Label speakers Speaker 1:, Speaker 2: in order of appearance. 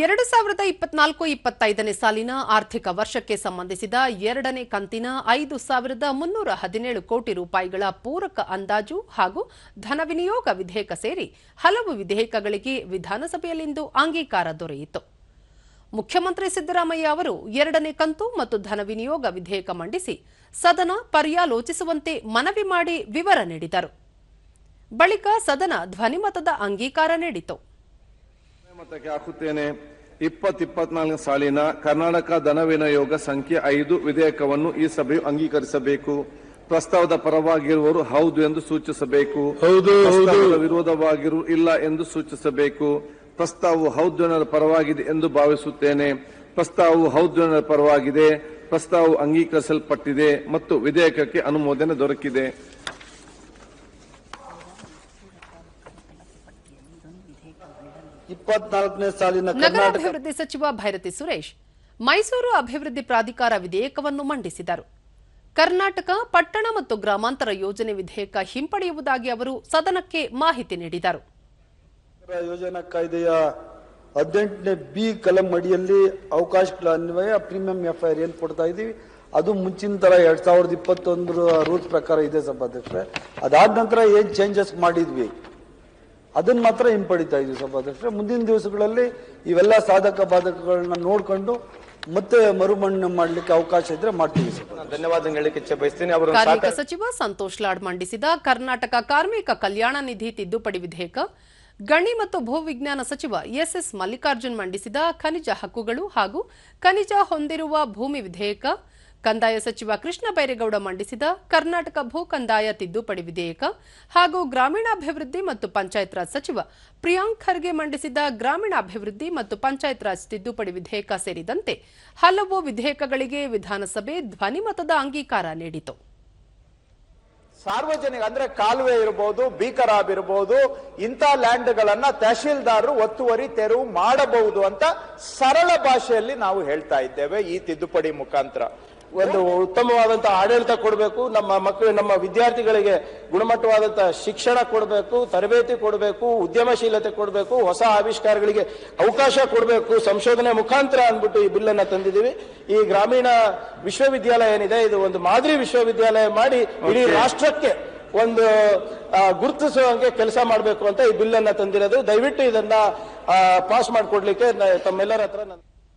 Speaker 1: ಎರಡು ಸಾವಿರದ ಇಪ್ಪತ್ನಾಲ್ಕು ಇಪ್ಪತ್ತೈದನೇ ಸಾಲಿನ ಆರ್ಥಿಕ ವರ್ಷಕ್ಕೆ ಸಂಬಂಧಿಸಿದ ಎರಡನೇ ಕಂತಿನ ಐದು ಸಾವಿರದ ಮುನ್ನೂರ ಹದಿನೇಳು ಕೋಟಿ ರೂಪಾಯಿಗಳ ಪೂರಕ ಅಂದಾಜು ಹಾಗೂ ಧನ ವಿನಿಯೋಗ ವಿಧೇಯಕ ಸೇರಿ ಹಲವು ವಿಧೇಯಕಗಳಿಗೆ ವಿಧಾನಸಭೆಯಲ್ಲಿಂದು ಅಂಗೀಕಾರ ದೊರೆಯಿತು. ಮುಖ್ಯಮಂತ್ರಿ ಸಿದ್ದರಾಮಯ್ಯ ಅವರು ಎರಡನೇ ಕಂತು ಮತ್ತು ಧನ ವಿನಿಯೋಗ ವಿಧೇಯಕ ಮಂಡಿಸಿ ಸದನ ಪರ್ಯಾಲೋಚಿಸುವಂತೆ ಮನವಿ ಮಾಡಿ ವಿವರ ನೀಡಿದರು. ಬಳಿಕ ಸದನ ಧ್ವನಿಮತದ ಅಂಗೀಕಾರ ನೀಡಿತು.
Speaker 2: ಮತಕ್ಕೆ ಹಾಕುತ್ತೇನೆ. ಇಪ್ಪತ್ ಇಪ್ಪತ್ನಾಲ್ಕು ಸಾಲಿನ ಕರ್ನಾಟಕ ಧನ ವಿನಿಯೋಗ ಸಂಖ್ಯೆ ಐದು ವಿಧೇಯಕವನ್ನು ಈ ಸಭೆಯು ಅಂಗೀಕರಿಸಬೇಕು. ಪ್ರಸ್ತಾವದ ಪರವಾಗಿರುವವರು ಹೌದು ಎಂದು ಸೂಚಿಸಬೇಕು.
Speaker 3: ಹೌದು,
Speaker 2: ವಿರೋಧವಾಗಿರು ಇಲ್ಲ ಎಂದು ಸೂಚಿಸಬೇಕು. ಪ್ರಸ್ತಾವವು ಹೌದು ಜನರ ಪರವಾಗಿದೆ ಎಂದು ಭಾವಿಸುತ್ತೇನೆ. ಪ್ರಸ್ತಾವವು ಹೌದು ಜನರ ಪರವಾಗಿದೆ. ಪ್ರಸ್ತಾವವು ಅಂಗೀಕರಿಸಲ್ಪಟ್ಟಿದೆ ಮತ್ತು ವಿಧೇಯಕಕ್ಕೆ ಅನುಮೋದನೆ ದೊರಕಿದೆ.
Speaker 3: ಇಪ್ಪತ್ನಾಲ್ಕನೇ ಸಾಲಿನ
Speaker 1: ನಗರಾಭಿವೃದ್ಧಿ ಸಚಿವ ಭೈರತಿ ಸುರೇಶ್ ಮೈಸೂರು ಅಭಿವೃದ್ಧಿ ಪ್ರಾಧಿಕಾರ ವಿಧೇಯಕವನ್ನು ಮಂಡಿಸಿದರು. ಕರ್ನಾಟಕ ಪಟ್ಟಣ ಮತ್ತು ಗ್ರಾಮಾಂತರ ಯೋಜನೆ ವಿಧೇಯಕ ಹಿಂಪಡೆಯುವುದಾಗಿ ಅವರು ಸದನಕ್ಕೆ ಮಾಹಿತಿ ನೀಡಿದರು.
Speaker 3: ಯೋಜನಾ ಕಾಯ್ದೆಯ ಹದಿನೆಂಟನೇ ಬಿ ಕಲಂ ಅಡಿಯಲ್ಲಿ ಅವಕಾಶಗಳ ಅನ್ವಯ ಪ್ರೀಮಿಯಂ ಎಫ್ಐಆರ್ ಏನು ಕೊಡ್ತಾ ಇದ್ದೀವಿ? ಅದು ಮುಂಚಿನ ತರ ಎರಡ್ ಸಾವಿರದ ಇಪ್ಪತ್ತೊಂದರ ರೂಲ್ಸ್ ಪ್ರಕಾರ ಇದೆ ಸಭಾಧ್ಯಕ್ಷರೇ. ಅದಾದ ನಂತರ ಏನ್ ಚೇಂಜಸ್ ಮಾಡಿದ್ವಿ? ಅದನ್ನ ಮಾತ್ರ ಹಿಂಪಡಿತಾ ಇದೀವಿ ಸಭಾಧ್ಯಕ್ಷರೇ. ಮುಂದಿನ ದಿವಸಗಳಲ್ಲಿ ಇವೆಲ್ಲ ಸಾಧಕ ಬಾಧಕಗಳನ್ನ ನೋಡ್ಕೊಂಡು ಮತ್ತೆ ಮರುಮಣ್ಣು ಮಾಡ್ಲಿಕ್ಕೆ ಅವಕಾಶ ಇದ್ರೆ ಮಾಡ್ತೀವಿ
Speaker 4: ಧನ್ಯವಾದ ಹೇಳಲಿಕ್ಕೆ ಇಚ್ಛೆ ಬಯಸ್ತೀನಿ. ಅವರು
Speaker 1: ಕಾರ್ಮಿಕ ಸಚಿವ ಸಂತೋಷ್ ಲಾಡ್ ಮಂಡಿಸಿದ ಕರ್ನಾಟಕ ಕಾರ್ಮಿಕ ಕಲ್ಯಾಣ ನಿಧಿ ತಿದ್ದುಪಡಿ ವಿಧೇಯಕ ಗಣಿ ಮತ್ತು ಭೂವಿಜ್ಞಾನ ಸಚಿವ ಎಸ್ಎಸ್ ಮಲ್ಲಿಕಾರ್ಜುನ್ ಮಂಡಿಸಿದ ಖನಿಜ ಹಕ್ಕುಗಳು ಹಾಗೂ ಖನಿಜ ಹೊಂದಿರುವ ಭೂಮಿ ವಿಧೇಯಕ ಕಂದಾಯ ಸಚಿವ ಕೃಷ್ಣ ಬೈರೇಗೌಡ ಮಂಡಿಸಿದ ಕರ್ನಾಟಕ ಭೂ ಕಂದಾಯ ತಿದ್ದುಪಡಿ ವಿಧೇಯಕ ಹಾಗೂ ಗ್ರಾಮೀಣಾಭಿವೃದ್ಧಿ ಮತ್ತು ಪಂಚಾಯತ್ ರಾಜ್ ಸಚಿವ ಪ್ರಿಯಾಂಕ್ ಖರ್ಗೆ ಮಂಡಿಸಿದ ಗ್ರಾಮೀಣಾಭಿವೃದ್ಧಿ ಮತ್ತು ಪಂಚಾಯತ್ ರಾಜ್ ತಿದ್ದುಪಡಿ ವಿಧೇಯಕ ಸೇರಿದಂತೆ ಹಲವು ವಿಧೇಯಕಗಳಿಗೆ ವಿಧಾನಸಭೆ ಧ್ವನಿಮತದ ಅಂಗೀಕಾರ ನೀಡಿತು.
Speaker 4: ಸಾರ್ವಜನಿಕ ಅಂದ್ರೆ ಕಾಲುವೆ ಇರಬಹುದು ಬೀಕರಾಬ್ ಇರಬಹುದು ಇಂಥ ಲ್ಯಾಂಡ್ ಗಳನ್ನ ತಹಶೀಲ್ದಾರರು ಒತ್ತುವರಿ ತೆರವು ಮಾಡಬಹುದು ಅಂತ ಸರಳ ಭಾಷೆಯಲ್ಲಿ ನಾವು ಹೇಳ್ತಾ ಇದ್ದೇವೆ ಈ ತಿದ್ದುಪಡಿ ಮುಖಾಂತರ.
Speaker 5: ಒಂದು ಉತ್ತಮವಾದಂತಹ ಆಡಳಿತ ಕೊಡಬೇಕು ನಮ್ಮ ಮಕ್ಕಳು ನಮ್ಮ ವಿದ್ಯಾರ್ಥಿಗಳಿಗೆ ಗುಣಮಟ್ಟವಾದಂತಹ ಶಿಕ್ಷಣ ಕೊಡಬೇಕು ತರಬೇತಿ ಕೊಡಬೇಕು ಉದ್ಯಮಶೀಲತೆ ಕೊಡಬೇಕು ಹೊಸ ಆವಿಷ್ಕಾರಗಳಿಗೆ ಅವಕಾಶ ಕೊಡಬೇಕು ಸಂಶೋಧನೆ ಮುಖಾಂತರ ಅಂದ್ಬಿಟ್ಟು ಈ ಬಿಲ್ ಅನ್ನ ತಂದಿದ್ದೀವಿ. ಈ ಗ್ರಾಮೀಣ ವಿಶ್ವವಿದ್ಯಾಲಯ ಏನಿದೆ ಇದು ಒಂದು ಮಾದರಿ ವಿಶ್ವವಿದ್ಯಾಲಯ ಮಾಡಿ ಇಡೀ ರಾಷ್ಟ್ರಕ್ಕೆ ಒಂದು ಗುರುತಿಸುವಂಗೆ ಕೆಲಸ ಮಾಡಬೇಕು ಅಂತ ಈ ಬಿಲ್ ಅನ್ನ ತಂದಿರೋದು. ದಯವಿಟ್ಟು ಇದನ್ನ ಪಾಸ್ ಮಾಡಿಕೊಡ್ಲಿಕ್ಕೆ ತಮ್ಮೆಲ್ಲರ ಹತ್ರ ನಾನು